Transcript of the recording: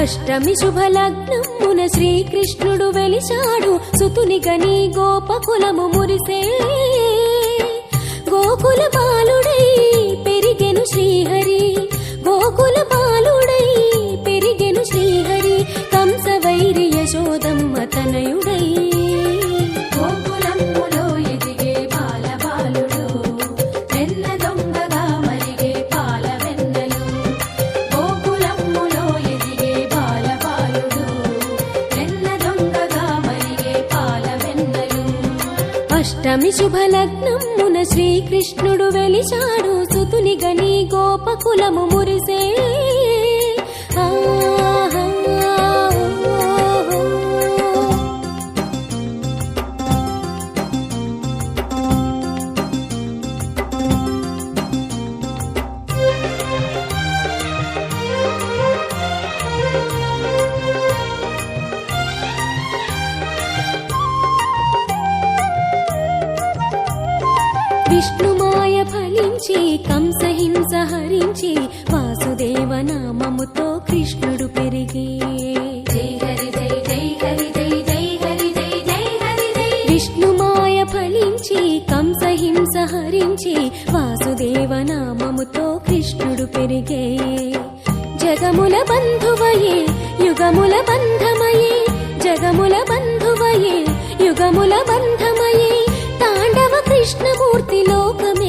అష్టమి శుభలగ్నమున శ్రీకృష్ణుడు వెలిశాడు. సుతుని గని గోపకులము మురిసే. గోకుల బాలుడై పెరిగెను శ్రీహరి. గోకుల బాలుడై పెరిగెను శ్రీహరి. కంస వైరి యశోదమ్మ తనయుడై. గోకులములో ఎదిగే బాల అష్టమి శుభలగ్నమున శ్రీకృష్ణుడు వెలిచాడు సుతుని గని గోపకులము మురిసే. విష్ణుమాయ ఫలించి కంసహింస హరించి వాసుదేవ నామముతో కృష్ణుడు పెరిగి. విష్ణుమాయ ఫలించి కంసహింస హరించి వాసుదేవ నామముతో కృష్ణుడు పెరిగే. జగముల బంధువయే యుగముల బంధమయే జగముల బంధువయే యుగముల బంధమయే. కృష్ణమూర్తి లోకం